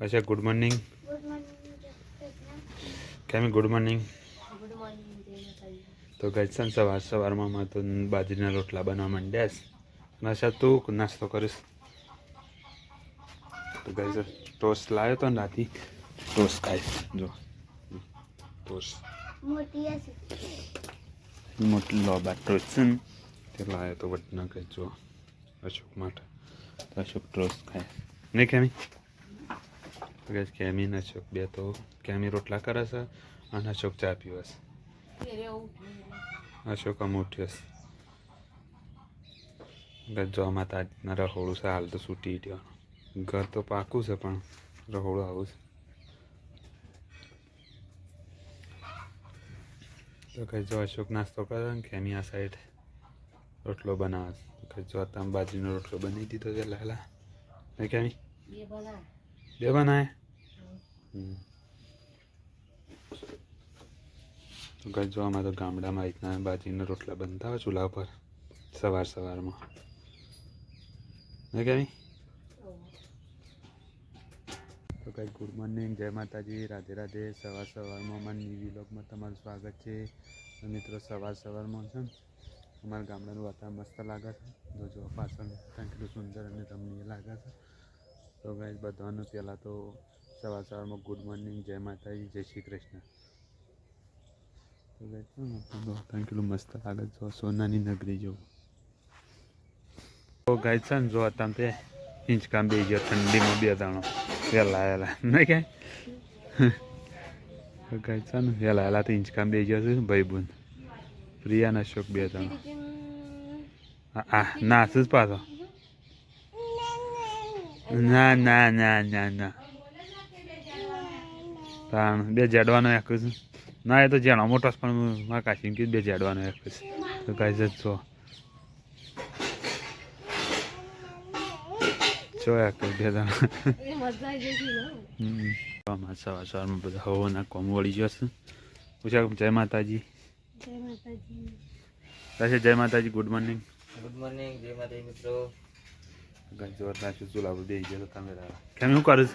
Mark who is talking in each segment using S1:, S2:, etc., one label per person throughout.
S1: અચ્છા good morning. કેમી good morning? તો ગઈ છે ને સવાર સવારમાં માં તો બાજરીના રોટલા બનાવવા માંડ્યા છે. અને તું નાસ્તો કરીશ? તો ગજ ટોસ્ટ લાવ્યો તો રાતી? ટોસ્ટ ખાઈશ જો. ટોસ્ટ.
S2: મોટી
S1: લોબા ટોસ્ટ છે તે લાવ્યો તો વટના કહેજો અશોક માટે. તો અશોક ટોસ્ટ ખાય. નહીં કેમી? તો કેમીને અશોક બે તો કેમી રોટલા કરે છે અને અશોક ચા પીવે છે. અશોક અમૂઠ્યો છે. જો આમાં તાજના રહોળું છે હાલ તો છૂટી ગયો. ઘર તો પાકું છે પણ રહોળું આવું છે. તો કઈ જો અશોક નાસ્તો કરે ને કેમી આ સાઈડ રોટલો બનાવે છે. કઈ જો તમે બાજરીનો રોટલો બની દીધો છે લાલા ને કેમી
S2: બે બના
S1: બનાય. તો જો તો ગામડામાં રીતના બાજરીના રોટલા બનતા હોય ચૂલા પર સવાર સવારમાં. કેમી તો કંઈ ગુડ મોર્નિંગ, જય માતાજી, રાધે રાધે. સવાર સવારમાં અમારા નીવી બ્લોગમાં તમારું સ્વાગત છે. મિત્રો, સવાર સવારમાં છે અમારા ગામડાનું વાતાવરણ મસ્ત લાગે છે. જો જો પાછળ કેટલું સુંદર અને રમણીય લાગે છે. તો ગાઈ બધાનું પહેલાં તો સવાર સવારમાં ગુડ મોર્નિંગ, જય માતાજી, જય શ્રી કૃષ્ણ. ત્રણ કેટલું મસ્ત લાગે છે, સોનાની નગરી જેવું. તો ગાય છે ને, જો તમે તે હિંચકામ બે ગયો, ઠંડીમાં બે દાણો. વહેલા વહેલા નહીં કાંઈ ગાય છે ને વહેલા વહેલા તો હિંચકામ બે ગયો છે ભાઈ બુન પ્રિયા ને અશોક બે દાણો. આ ના જ પાછો. ના ના ના ના ના. તાણ બે જેડવાનો એક ના એ તો જેણો મોટો પણ મારા કાશી કીધું બે જેડવાનો એક તો કાંઈ જ છો છો એક બે
S2: ગઈ
S1: સવાર સવારમાં બધા હવાના કોમ વળી ગયો છે. પૂછા જય માતાજી.
S2: જય માતાજી
S1: જય માતાજી ગુડ મોર્નિંગ.
S3: ગુડ મોર્નિંગ જય માતાજી મિત્રો.
S1: ચૂલા પર બેસી ગયો તમે કેમ શું કરું છે?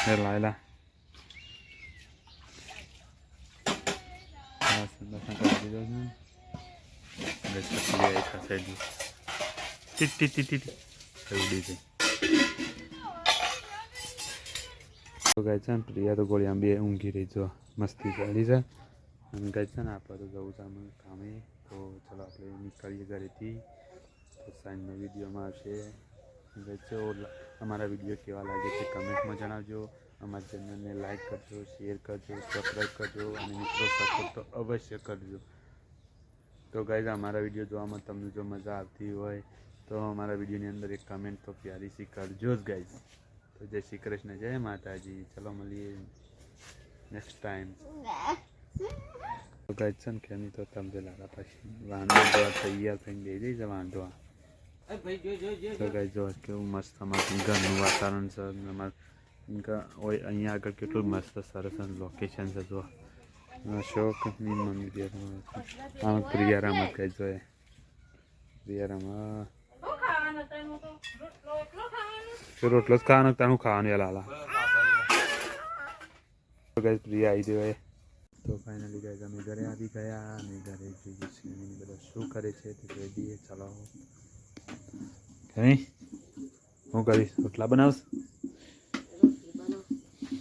S2: વાહણ કરવાનું હોય, કચરો વાળવાનું હોય.
S1: તાન એટલે છે ને વહેલા વહેલા તમે વાસણ ગાવાનું ચાલુ થઈ ગયું છે ને બેસવાનું ચાળ પૂરાનું ને એવું થશે એમાં ગઈ છે ને ખેમી હોય તો વાહણ બાણ કરી દીધો નહીં ખેમી વહેલા વહેલા વાસણ બાસણ કરી દીધો છે એટલે ચકલી આવી થશે હજી ટીટ ટીટ ટીટ ટીટ થઈ ઉડી ગઈ તો ગાય છે ને પ્રિયા તો ગોળી આંબી ઊંઘી રહી જો. મસ્તી ચાલી છે. અને ગાય છે ને આપણે તો જવું છે અમે કામે. તો ચલો આપણે નીકળીએ ઘરેથી. તો સાંજનો વિડીયોમાં આવશે. ગાય અમારા વીડિયો કેવા લાગે છે કમેન્ટમાં જણાવજો. અમારા ચેનલને લાઈક કરજો, શેર કરજો, સબસ્ક્રાઈબ કરજો અને મિત્રો સપોર્ટ તો અવશ્ય કરજો. તો ગાઈઝ, અમારા વીડિયો જોવામાં તમને જો મજા આવતી હોય તો અમારા વિડીયોની અંદર એક કમેન્ટ તો પ્યારી સી કરજો જ ગાઈઝ. તો જય શ્રી કૃષ્ણ, જય માતાજી. ચલો મળીએ નેક્સ્ટ ટાઈમ તો ગાઈઝ, છે ને ખેમી તો તમને લાગા પછી વાંધો તૈયાર થઈને દઈ જઈ વાંધો તો ગાઈઝ જો કેવું મસ્ત અમારું ઘરનું વાતાવરણ છે. અમારું હોય અહીંયા આગળ કેટલું મસ્ત સરસ લોકેશન છે જો અશોકની મમ્મી બે આમાં પ્રિયા રમત કઈ જોઈએ. પ્રિયા રમત
S2: શું ખાવાનું રોટલો
S1: જ ખાવાનો? તારું ખાવાનું યાર લાલા. તો ગાઈસ પ્રિયા આવી દેવાય તો ફાઇનલી ગાઈસ અમે ઘરે આવી ગયા અને ઘરે જોઈએ છીએ. બધા શું કરે છે? તે કહી દઈએ ચલો. કઈ હું કરીશ? રોટલા બનાવશ?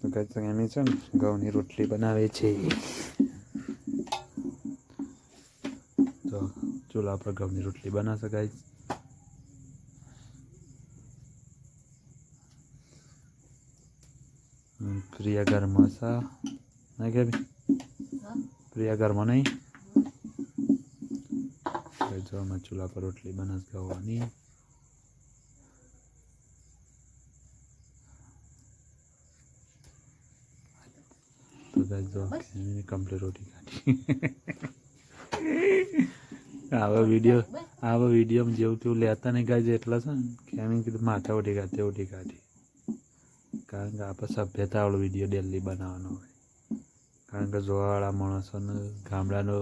S1: તો ગાઈસ એમ છે ને ઘઉંની રોટલી બનાવે છે. તો ચૂલા પર ઘઉંની રોટલી બનાવશે શકાય પ્રિયા ઘરમાં સા નહીં કે પ્રિયા ઘરમાં નહીં? આપણે ચૂલા પર રોટલી બનાસ ગાવાની કમ્પ્લીટ રોટી કાઢી. આવા વીડિયો આવા વીડિયો જેવું તેવું લેતા નહીં ગાય એટલા છે ને કે એમ કીધું માથા ઉઠી કાઢી ઉઠી કાઢી કારણ કે આપણે સભ્યતાવાળો વીડિયો ડેલી બનાવવાનો હોય. કારણ કે જોવાવાળા માણસોને ગામડાનો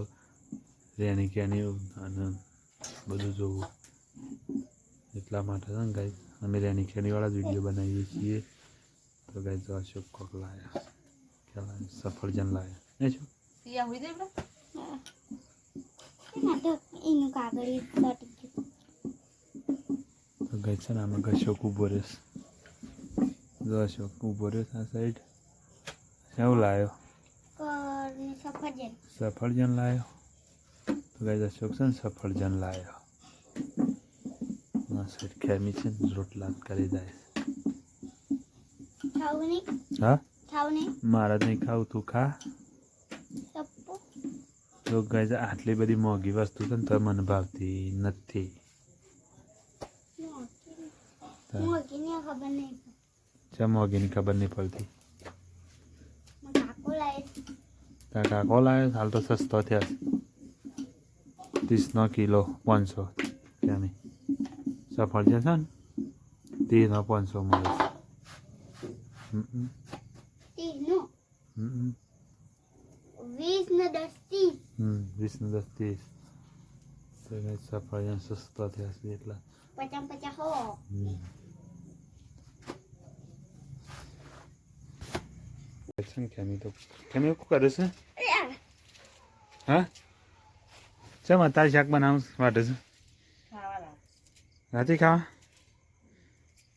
S1: રહેણી કહેણી અને બધું જોવું. એટલા માટે છે ને ગાય અમે રહેણી કહેણીવાળા જ વીડિયો બનાવીએ છીએ. તો ગાય જો અશોક કોક લાયા. ક્યાં લાયા? સફરજન લાયા. ને શું
S4: તો ગાય
S1: છે ને આમાં અશોક ઊભો રહેશે જો અશોક ઊભો રહ્યો આ સાઈડ શું લાયો?
S4: સફરજન.
S1: સફરજન લાયો. ગાય અશોક છે ને સફરજન લાયો. આ સાઈડ ખેમી છે ને રોટલા કરી જાય હા? મારા નહીં ખાવું તું ખા. તો ગાય આટલી બધી મોંઘી વસ્તુ છે ને તો મને ભાવતી નથી.
S4: ને
S1: ચા મોંઘીની ખબર નહીં પડતી?
S4: કાકો લાવે
S1: લાવ્યો હાલ તો સસ્તો થયા છે. ત્રીસનો કિલો પાંચસો ત્યાંની સફરજન છે ને ત્રીસનો પાંચસો મળે છે વીસને દસ ત્રીસ સફરજન સસ્તો થયા છે એટલા
S4: પચાસ પચાસ હો
S1: હમ. છે ને કેમી તો કેમી શું હા ચમ અત્યારે શાક બનાવું માટે છે નથી ખાવા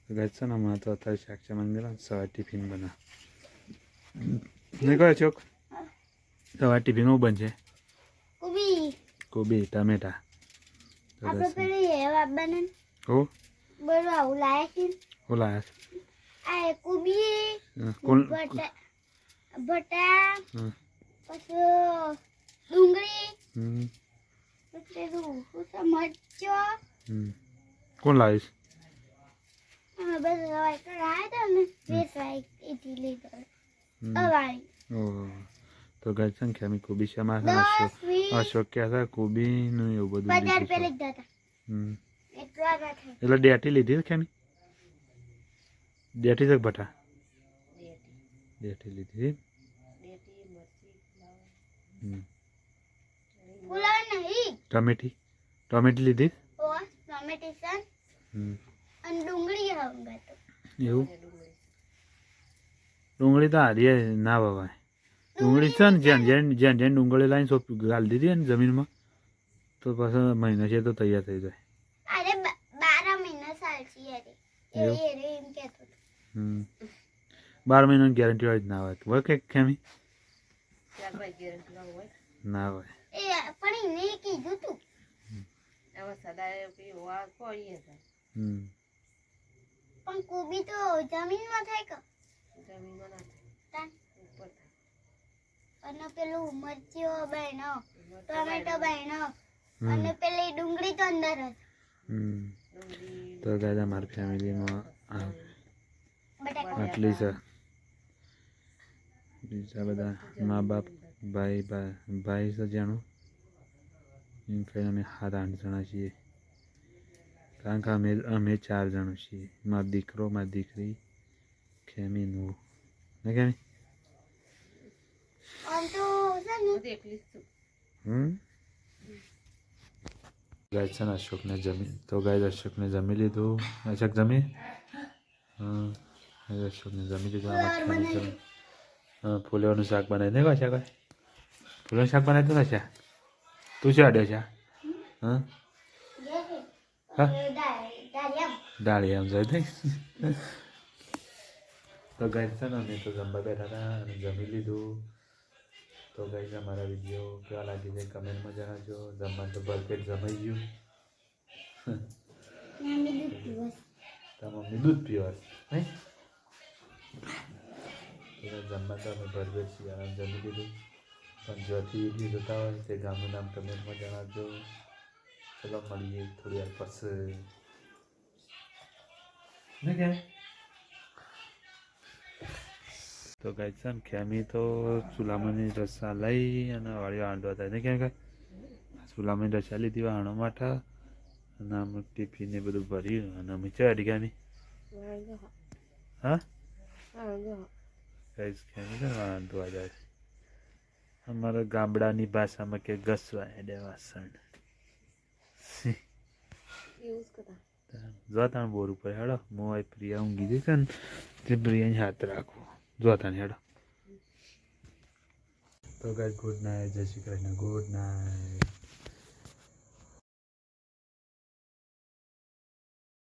S1: ગઈ છે ને હમણાં તો અત્યારે શાક છે મંગેલા સવાર ટિફિન બના ને કયો ચોક સવાર ટિફિન શું બનશે
S4: કુબી
S1: ટમેટા
S4: આપણે. પેલું એવા બને
S1: હો
S4: બોલો આવું લાવે છે
S1: શું લાયા છે?
S4: આ કુબી
S1: હા,
S4: ભટા
S1: હમ,
S4: પછી ડુંગળી
S1: હમ,
S4: પછી પેલું શું છે મરચો.
S1: કોણ લાવીશ
S4: તો સંખ્યા ને ગયો
S1: ને ખેમી કોબી
S4: શમા
S1: અશોક ક્યાં હતા કોબીનું એવું બધું
S4: એટલા
S1: ડેટી લીધી ખેમી ડેટી છે ભટા
S2: ડેટી
S1: લીધી. ટમેટી? ટમેટી લીધી?
S4: ઓ ટમેટી સન અને ડુંગળી હંગાતો
S1: એવું?
S2: ડુંગળી
S1: ડુંગળી તો હારીએ ના બાબા ડુંગળી છે ને જ્યાં જ્યાં ડુંગળી લાવીને સોપ ગાળી દીધી ને જમીનમાં તો પાછા મહિનો છે તો તૈયાર થઈ જાય.
S4: અરે બારા મહિના સાલસી અરે એ
S1: એવું?
S4: એ એમ કહેતો
S1: હમ. બાર મહિનાની ગેરંટી વાળી ના હોય. હોય કે ખેમી? ના હોય.
S4: એ પણ એને કીધું તું
S2: એમાં સદાય કઈ વા કોઈએ હતા
S1: હમ.
S4: પણ કોબી તો જમીનમાં થાય કે?
S2: જમીનમાં ના થાય. ઉપર થાય.
S4: અને પેલું મરચીઓ બહેનો ટમેટો બહેનો. અને પેલી ડુંગળી તો અંદર જ.
S1: હમ. તો દાદા મારી ફેમિલીમાં આ આટલી છે. બીજા બધા મા બાપ ભાઈ ભાઈ છે જાણું એમ કહીને અમે સાત આઠ જણા છીએ. કારણ કે અમે અમે ચાર જણા છીએ. મારો દીકરો મારી દીકરી ખેમી નું. ને
S4: છું
S1: હમ? ગાય છે ને અશોકને જમી તો ગાય અશોકને જમી લીધું. અશોક જમી? હા અશોકને જમી લીધું. ફૂલેવાનું શાક બનાવી. દે પાછા કોઈ ફૂલેવાનું શાક બનાવી દે પાછા તું શું આડ્યો છે? હા?
S4: જે છે
S1: હા?
S4: દા- દાળિયા.
S1: ડાળી આમ જાય દઈ તો ગાય છે ને, અમે તો જમવા બેઠા હતા અને જમી લીધું. તો ગાય અમારા વીડિયો કેવા લાગી છે કમેન્ટમાં જણાવજો. જમવાનું તો ભરપેટ જમાઈ ગયું. તો મમ્મી દૂધ પીવા નહીં? જમવા તો અમે ભરપેટ શિયાળામાં જમી લીધું. પણ જ્યાંથી વીડિયો જોતા હોય તે ગામનું નામ કમેન્ટમાં જણાવજો. ચલો મળીએ થોડી વાર પછી. ને કે? તો ગાય છે ને ખેમી તો ચૂલામાંની રસા લઈ અને વાળી આંડવા થાય. ને કેમ કે ચૂલામાંની રસા લીધી હાણો માઠા અને આમ ટિફિન ને બધું ભર્યું અને અમે ચડી ખેમી હા. ગાઈસ ખેમી તો ને વાંધો આ જાય અમારા ગામડાની ભાષામાં કે ઘસવા હેડે વાસણ જો તાણ બોર ઉપર હેડો હું આ પ્રિયા ઊંઘી જઈ છે ને તે પ્રિયાને હાથ રાખવો જો તાણ હેડો. તો ગાય ગુડ નાઇટ જય શ્રી કૃષ્ણ ગુડ નાઇટ